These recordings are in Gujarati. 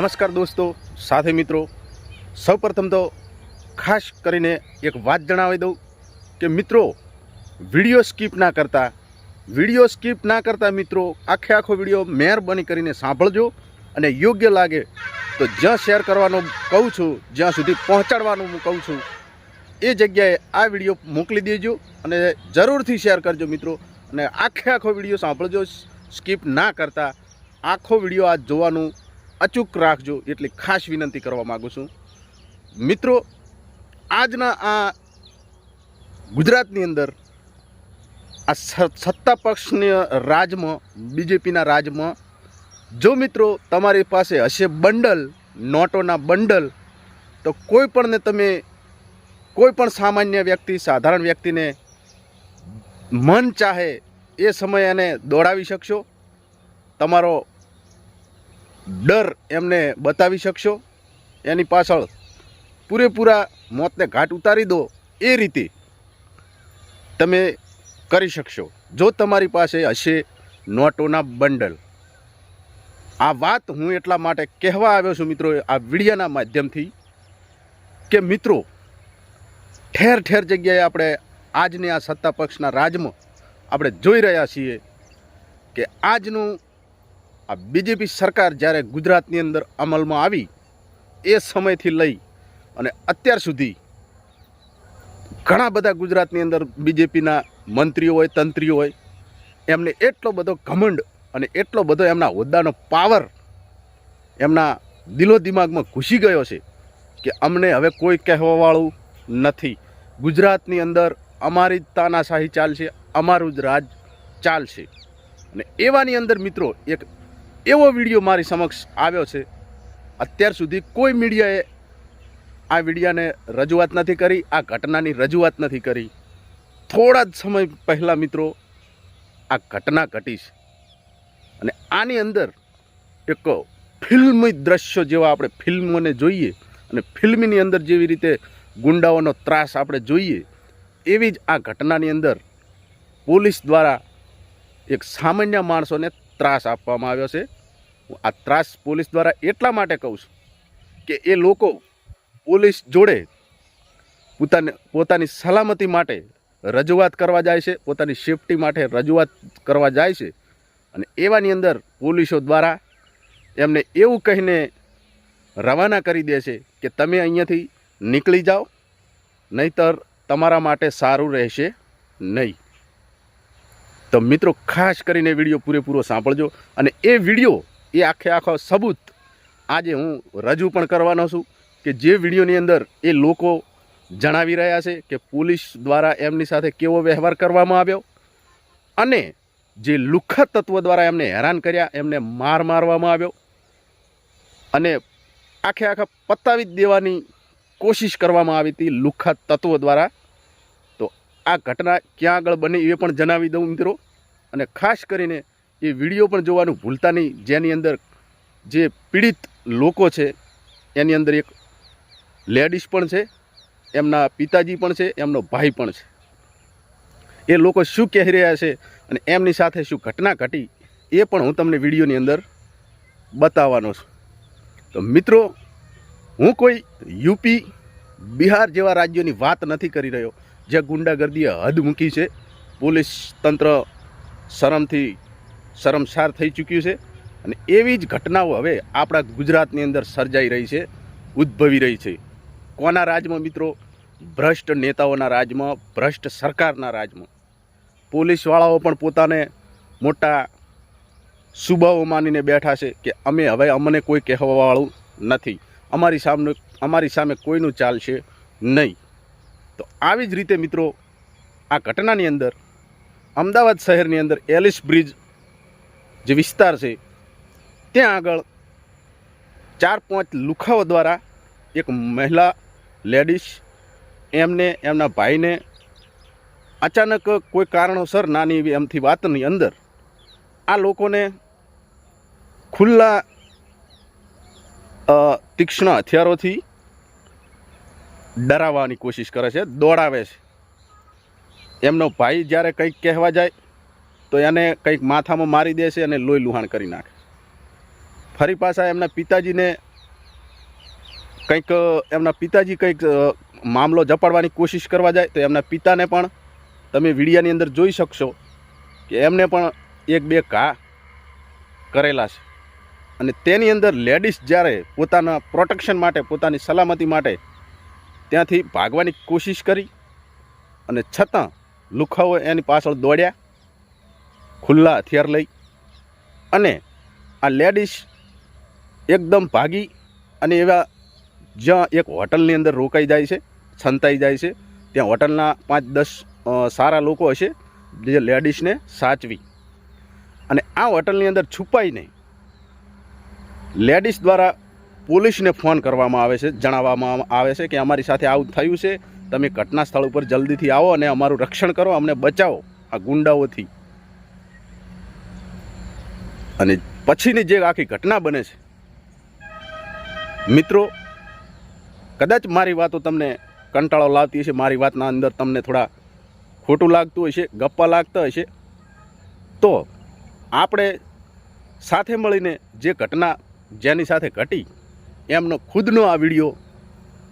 નમસ્કાર દોસ્તો, સાથે મિત્રો. સૌપ્રથમ તો ખાસ કરીને એક વાત જણાવી દઉં કે મિત્રો, વીડિયો સ્કીપ ના કરતા, વીડિયો સ્કીપ ના કરતા મિત્રો, આખે આખો વીડિયો મહેરબાની કરીને સાંભળજો અને યોગ્ય લાગે તો જ્યાં શેર કરવાનું કહું છું, જ્યાં સુધી પહોંચાડવાનું હું કહું છું, એ જગ્યાએ આ વીડિયો મોકલી દેજો અને જરૂરથી શેર કરજો મિત્રો અને આખે આખો વીડિયો સાંભળજો, સ્કીપ ના કરતા, આખો વીડિયો આ જોવાનું અચૂક રાખજો એટલી ખાસ વિનંતી કરવા માગું છું. મિત્રો, આજના આ ગુજરાતની અંદર આ સત્તા પક્ષની રાજમાં, બીજેપીના રાજમાં, જો મિત્રો તમારી પાસે હશે બંડલ, નોટોના બંડલ, તો કોઈ પણને તમે કોઈ પણ સામાન્ય વ્યક્તિ, સાધારણ વ્યક્તિને મન ચાહે એ સમયે એને દોડાવી શકશો. તમારો ડર એમને બતાવી શકશો? એની પાછળ પૂરેપૂરા મોતને ઘાટ ઉતારી દો એ રીતે તમે કરી શકશો. જો તમારી પાસે હશે નોટોના બંડલ. આ વાત હું એટલા માટે કહેવા આવ્યો છું મિત્રો, આ વિડીયાના માધ્યમથી કે મિત્રો, ઠેર ઠેર જગ્યાએ આપણે આજની આ સત્તા પક્ષના રાજમાં આપણે જોઈ રહ્યા છીએ કે આજનું આ બીજેપી સરકાર જ્યારે ગુજરાતની અંદર અમલમાં આવી એ સમયથી લઈ અને અત્યાર સુધી ઘણા બધા ગુજરાતની અંદર બીજેપીના મંત્રીઓ હોય, તંત્રીઓ હોય, એમને એટલો બધો ઘમંડ અને એટલો બધો એમના હોદ્દાનો પાવર એમના દિલો દિમાગમાં ઘૂસી ગયો છે કે અમને હવે કોઈ કહેવાવાળું નથી. ગુજરાતની અંદર અમારી જ તાનાશાહી ચાલશે, અમારું જ રાજ ચાલશે. અને એવાની અંદર મિત્રો એક એવો વીડિયો મારી સમક્ષ આવ્યો છે. અત્યાર સુધી કોઈ મીડિયાએ આ વિડીયાને રજૂઆત નથી કરી, આ ઘટનાની રજૂઆત નથી કરી. થોડા જ સમય પહેલાં મિત્રો, આ ઘટના ઘટી છે. અને આની અંદર એક ફિલ્મી દ્રશ્યો જેવા આપણે ફિલ્મોને જોઈએ અને ફિલ્મની અંદર જેવી રીતે ગુંડાઓનો ત્રાસ આપણે જોઈએ, એવી જ આ ઘટનાની અંદર પોલીસ દ્વારા એક સામાન્ય માણસોને ત્રાસ આપવામાં આવ્યો છે. આ ત્રાસ પોલીસ દ્વારા એટલા માટે કહું છું કે એ લોકો પોલીસ જોડે પોતાને પોતાની સલામતી માટે રજૂઆત કરવા જાય છે, પોતાની સેફટી માટે રજૂઆત કરવા જાય છે અને એવાની અંદર પોલીસો દ્વારા એમને એવું કહીને રવાના કરી દે છે કે તમે અહીંયાથી નીકળી જાઓ, નહીતર તમારા માટે સારું રહેશે નહીં. તો મિત્રો, ખાસ કરીને વીડિયો પૂરેપૂરો સાંભળજો અને એ વીડિયો એ આખે આખો સબૂત આજે હું રજૂ પણ કરવાનો છું કે જે વિડીયોની અંદર એ લોકો જણાવી રહ્યા છે કે પોલીસ દ્વારા એમની સાથે કેવો વ્યવહાર કરવામાં આવ્યો અને જે લુખ્ખા તત્વો દ્વારા એમને હેરાન કર્યા, એમને માર મારવામાં આવ્યો અને આખે આખા પતાવી જ દેવાની કોશિશ કરવામાં આવી હતી લુખ્ખા તત્વો દ્વારા. તો આ ઘટના ક્યાં આગળ બની એ પણ જણાવી દઉં મિત્રો. અને ખાસ કરીને એ વીડિયો પણ જોવાનું ભૂલતા નહીં. જેની અંદર જે પીડિત લોકો છે, એની અંદર એક લેડીઝ પણ છે, એમના પિતાજી પણ છે, એમનો ભાઈ પણ છે. એ લોકો શું કહી રહ્યા છે અને એમની સાથે શું ઘટના ઘટી, એ પણ હું તમને વિડીયોની અંદર બતાવવાનો છું. તો મિત્રો, હું કોઈ યુપી, બિહાર જેવા રાજ્યોની વાત નથી કરી રહ્યો. જ્યાં ગુંડાગર્દીએ હદ મૂકી છે, પોલીસ તંત્ર શરમથી શરમસાર થઈ ચૂક્યું છે. અને એવી જ ઘટનાઓ હવે આપણા ગુજરાતની અંદર સર્જાઈ રહી છે, ઉદ્ભવી રહી છે. કોના રાજમાં મિત્રો? ભ્રષ્ટ નેતાઓના રાજમાં, ભ્રષ્ટ સરકારના રાજમાં. પોલીસવાળાઓ પણ પોતાને મોટા સુબાઓ માનીને બેઠા છે કે અમે હવે અમને કોઈ કહેવાવાળું નથી. અમારી સામે અમારી સામે કોઈનું ચાલશે નહીં. તો આવી જ રીતે મિત્રો, આ ઘટનાની અંદર, અમદાવાદ શહેરની અંદર એલિસ બ્રિજ જે વિસ્તાર છે, ત્યાં આગળ ચાર પાંચ લુખાઓ દ્વારા એક મહિલા લેડીઝ એમને, એમના ભાઈને અચાનક કોઈ કારણોસર નાની એવી એમથી વાતની અંદર આ લોકોને ખુલ્લા તીક્ષ્ણ હથિયારોથી ડરાવવાની કોશિશ કરે છે, દોડાવે છે. એમનો ભાઈ જ્યારે કંઈક કહેવા જાય તો એને કંઈક માથામાં મારી દે છે અને લોહી લુહાણ કરી નાખે. ફરી પાછા એમના પિતાજીને કંઈક એમના પિતાજી કંઈક મામલો જપાડવાની કોશિશ કરવા જાય, તો એમના પિતાને પણ તમે વિડીયાની અંદર જોઈ શકશો કે એમને પણ એક બે ઘા કરેલા છે. અને તેની અંદર લેડીઝ જ્યારે પોતાના પ્રોટેક્શન માટે, પોતાની સલામતી માટે ત્યાંથી ભાગવાની કોશિશ કરી અને છતાં લુખાઓ એની પાછળ દોડ્યા. ખુલ્લા હથિયાર લઈ અને આ લેડીઝ એકદમ ભાગી અને એવા જ્યાં એક હોટલની અંદર રોકાઈ જાય છે, છંતાઈ જાય છે, ત્યાં હોટલના પાંચ દસ સારા લોકો હશે જે લેડીઝને સાચવી. અને આ હોટલની અંદર છુપાઈને લેડીઝ દ્વારા પોલીસને ફોન કરવામાં આવે છે, જણાવવામાં આવે છે કે અમારી સાથે આવું થયું છે, તમે ઘટના સ્થળ ઉપર જલ્દીથી આવો અને અમારું રક્ષણ કરો, અમને બચાવો આ ગુંડાઓથી. અને પછીની જે આખી ઘટના બને છે, મિત્રો, કદાચ મારી વાતો તમને કંટાળો લાવતી હશે, મારી વાતના અંદર તમને થોડા ખોટું લાગતું હશે, ગપ્પા લાગતા હશે, તો આપણે સાથે મળીને જે ઘટના જેની સાથે ઘટી, એમનો ખુદનો આ વીડિયો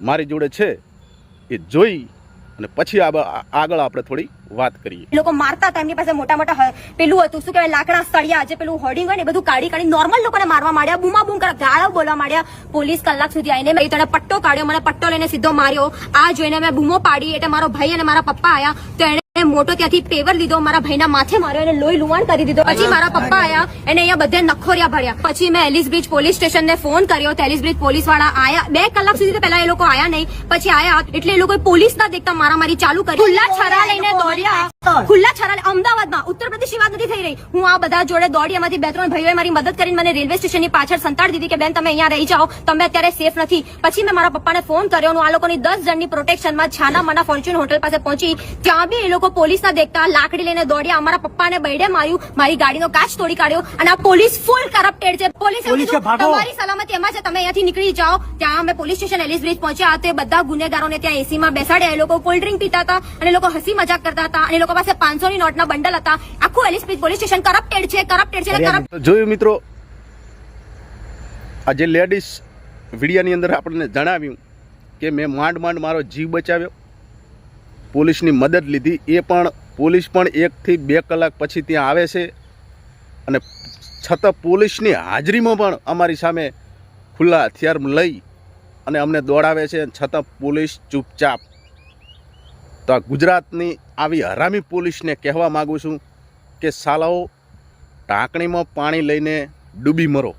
મારી જોડે છે, એ જોઈ અને પછી આગળ આપણે થોડી વાત કરીએ. લોકો મારતા હતા, એમની પાસે મોટા મોટા પેલું હતું, શું કહેવાય, લાકડા, સળિયા, જે પેલું હોર્ડિંગ હોય ને બધું કાઢી કાઢી નોર્મલ લોકોને મારવા માંડ્યા, બૂમા બૂમ કરા ગાળો બોલવા માંડ્યા. પોલીસ કલાક સુધી આવીને મેં તને પટ્ટો કાઢ્યો, મને પટ્ટો લઈને સીધો માર્યો. આ જોઈને મેં બૂમો પાડી, એટલે મારો ભાઈ અને મારા પપ્પા આવ્યા તો એને મોટો ત્યાંથી પેવર લીધો, મારા ભાઈના માથે માર્યો અને લોહી લુવાણ કરી દીધો. પછી મારા પપ્પા આયા એને અહીંયા બધે નખોરિયા ભર્યા. પછી મેં એલિસ બ્રિજ પોલીસ સ્ટેશન ને ફોન કર્યો એલિસ બ્રિજ પોલીસવાળા આયા. બે કલાક સુધી પેલા એ લોકો આયા નહીં. પછી આયા, એટલે એ લોકો પોલીસ ના દેખતા મારામારી ચાલુ કરી. ખુલ્લા છરા લઈને દોડ્યા. ખુલ્લા છરાલે અમદાવાદમાં ઉત્તર પ્રદેશની વાત નથી થઈ રહી. હું આ બધા જોડે દોડી એમાંથી બે ત્રણ ભાઈઓએ મારી મદદ કરીને મને રેલવે સ્ટેશનની પાછળ સંતાડી દીધી કે બેન તમે અહીંયા રહી જાઓ. તમે અત્યારે સેફ નથી. પછી મેં મારા પપ્પાને ફોન કર્યો હું આ લોકોની દસ જણની પ્રોટેક્શનમાં છાના મના ફોર્ચ્યુન હોટલ પાસે પહોંચી. ત્યાં બી એ લોકો પોલીસના દેખતા લાકડી લઈને દોડ્યા. અમારા પપ્પાને બૈડે માર્યું. મારી ગાડીનો કાચ તોડી કાઢ્યો અને આ પોલીસ ફૂલ કરપ્ટેડ છે. પોલીસ તમારી સલામતી એમાં છે. તમે અહીંયાથી નીકળી જાઓ. ત્યાં અમે પોલીસ સ્ટેશન એલિસ બ્રિજ પહોંચ્યા. તે બધા ગુનેગારોને ત્યાં એસીમાં બેસાડ્યા. એ લોકો કોલ્ડ ડ્રિંક પીતા હતા અને લોકો હસી મજાક કરતા હતા અને એ લોકો પાસે પાંચસો ની નોટના બંડલ હતા. આખું એલિસ પોલીસ સ્ટેશન કરપ્ટેડ છે કરપ્ટેડ છે જોયું મિત્રો આ જે લેડીઝ વિડીયાની અંદર આપણને જણાવ્યું કે મેં માંડ માંડ મારો જીવ બચાવ્યો. પોલીસની મદદ લીધી. એ પણ પોલીસ પણ એકથી બે કલાક પછી ત્યાં આવે છે. અને છતાં પોલીસની હાજરીમાં પણ અમારી સામે ખુલ્લા હથિયાર લઈ અને અમને દોડાવે છે. છતાં પોલીસ ચૂપચાપ તો આ ગુજરાતની આવી હરામી પોલીસને કહેવા માગું છું કે સાલાઓ ઢાંકણીમાં પાણી લઈને ડૂબી મરો.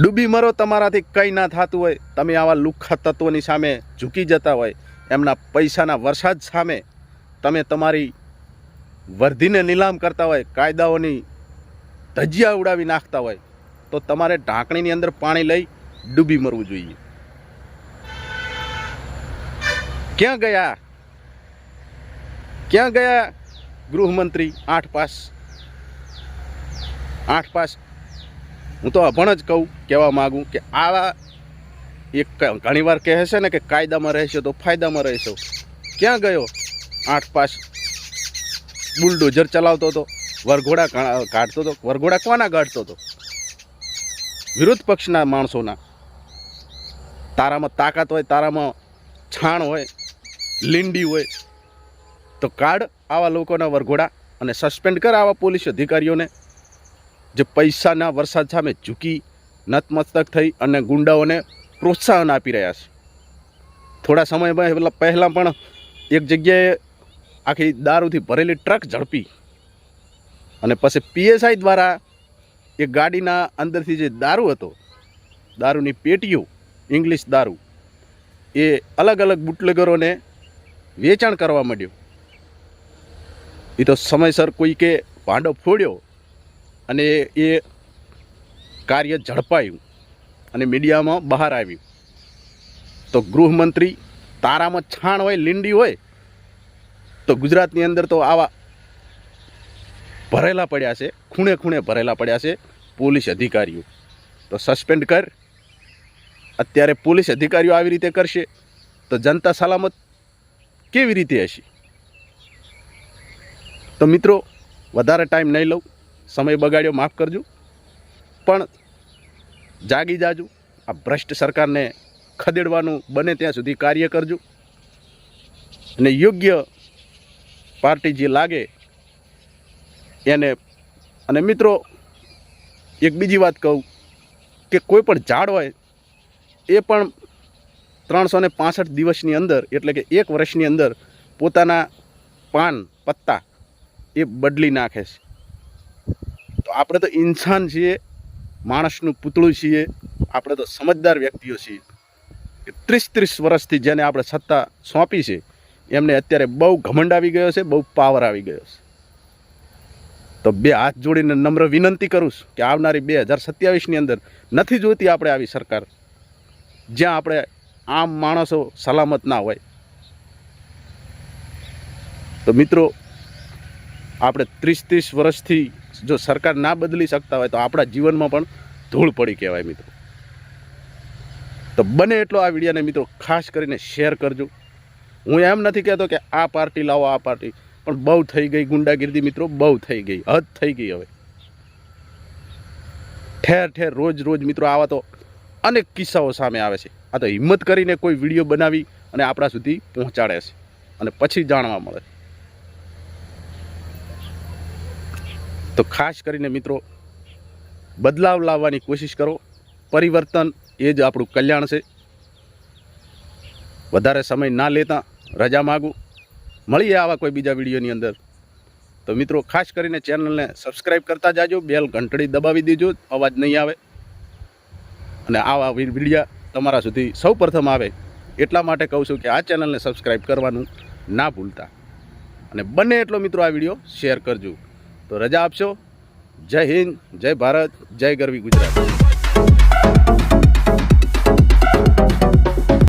ડૂબી મરો તમારાથી કંઈ ના થતું હોય. તમે આવા લુખ્ખા તત્વોની સામે ઝૂકી જતા હોય. એમના પૈસાના વરસાદ સામે તમે તમારી વર્ધીને નીલામ કરતા હોય, કાયદાઓની ધજિયા ઉડાવી નાખતા હોય, તો તમારે ઢાંકણીની અંદર પાણી લઈ ડૂબી મરવું જોઈએ. ક્યાં ગયા? ક્યાં ગયા? ગૃહમંત્રી, આઠ પાસ. આઠ પાસ. હું તો અભણ જ કહું, કહેવા માગું કે આવા એક ઘણી વાર કહે છે ને કે કાયદામાં રહેશો તો ફાયદામાં રહેશો. ક્યાં ગયો? આઠ પાસ. બુલડોઝર ચલાવતો હતો, વરઘોડા કાઢતો હતો. વરઘોડા કોના કાઢતો હતો? વિરોધ પક્ષના માણસોના. તારામાં તાકાત હોય, તારામાં છાણ હોય લીંડી હોય, તો કાઢ આવા લોકોના વરઘોડા અને સસ્પેન્ડ કર આવા પોલીસ અધિકારીઓને, જે પૈસાના વરસાદ સામે ઝૂકી, નતમસ્તક થઈ અને ગુંડાઓને પ્રોત્સાહન આપી રહ્યા છે. થોડા સમય પહેલાં પણ એક જગ્યાએ આખી દારૂથી ભરેલી ટ્રક ઝડપી અને પછી પીએસઆઈ દ્વારા એ ગાડીના અંદરથી જે દારૂ હતો, દારૂની પેટીઓ, ઇંગ્લિશ દારૂ, એ અલગ અલગ બુટલેગરોને વેચાણ કરવા માંડ્યું. એ તો સમયસર કોઈકે ભાંડો ફોડ્યો અને એ કાર્ય ઝડપાયું અને મીડિયામાં બહાર આવ્યું. તો ગૃહમંત્રી તારામાં છાણ હોય, લીંડી હોય, તો ગુજરાતની અંદર તો આવા ભરેલા પડ્યા છે, ખૂણે ખૂણે ભરેલા પડ્યા છે પોલીસ અધિકારીઓ. તો સસ્પેન્ડ કર. અત્યારે પોલીસ અધિકારીઓ આવી રીતે કરશે. તો જનતા સલામત કેવી રીતે હશે? તો મિત્રો, વધારે ટાઈમ નહીં લઉં. સમય બગાડ્યો, માફ કરજો. પણ જાગી જાજો. આ ભ્રષ્ટ સરકારને ખદેડવાનું બને ત્યાં સુધી કાર્ય કરજો. અને યોગ્ય પાર્ટી જે લાગે, એને અને મિત્રો, એક બીજી વાત કહું કે કોઈ પણ ઝાડ હોય, એ પણ ત્રણસો ને પાસઠ દિવસની અંદર, એટલે કે એક વર્ષની અંદર, પોતાના પાન, પત્તા એ બદલી નાખે છે. તો આપણે તો ઇન્સાન છીએ, માણસનું પૂતળું છીએ, આપણે તો સમજદાર વ્યક્તિઓ છીએ. કે ત્રીસ ત્રીસ વર્ષથી જેને આપણે સત્તા સોંપી છે, એમને અત્યારે બહુ ઘમંડ આવી ગયો છે, બહુ પાવર આવી ગયો છે. તો બે હાથ જોડીને નમ્ર વિનંતી કરું છું કે આવનારી બે હજાર સત્યાવીસની અંદર નથી જોઈતી આપણે આવી સરકાર. જ્યાં આપણે આમ માણસો સલામત ના હોય. તો મિત્રો, આપણે ત્રીસ ત્રીસ વર્ષથી જો સરકાર ના બદલી શકતા હોય તો આપણા જીવનમાં પણ ધૂળ પડી કહેવાય મિત્રો. તો બને એટલો આ વિડીયોને મિત્રો ખાસ કરીને શેર કરજો. હું એમ નથી કહેતો કે આ પાર્ટી લાવો, આ પાર્ટી. પણ બહુ થઈ ગઈ ગુંડાગીર્દી મિત્રો, બહુ થઈ ગઈ, હદ થઈ ગઈ હવે. ઠેર ઠેર રોજ રોજ મિત્રો આવા તો અનેક કિસ્સાઓ સામે આવે છે. આ તો હિંમત કરીને કોઈ વીડિયો બનાવી અને આપણા સુધી પહોંચાડે છે. અને પછી જાણવા મળે. તો ખાસ કરીને મિત્રો, બદલાવ લાવવાની કોશિશ કરો. પરિવર્તન એ જ આપણું કલ્યાણ છે. વધારે સમય ના લેતા રજા માગું. મળીએ આવા કોઈ બીજા વિડીયોની અંદર. તો મિત્રો, ખાસ કરીને ચેનલને સબસ્ક્રાઈબ કરતા જાજો. બેલ ઘંટડી દબાવી દેજો. અવાજ નહીં આવે. અને આવા વિડીયા તમારા સુધી સૌ પ્રથમ આવે એટલા માટે કહું છું કે આ ચેનલને સબસ્ક્રાઈબ કરવાનું ના ભૂલતા. અને બંને એટલો મિત્રો આ વીડિયો શેર કરજો. તો રજા આપશો. જય હિન્દ, જય ભારત, જય ગરવી ગુજરાત.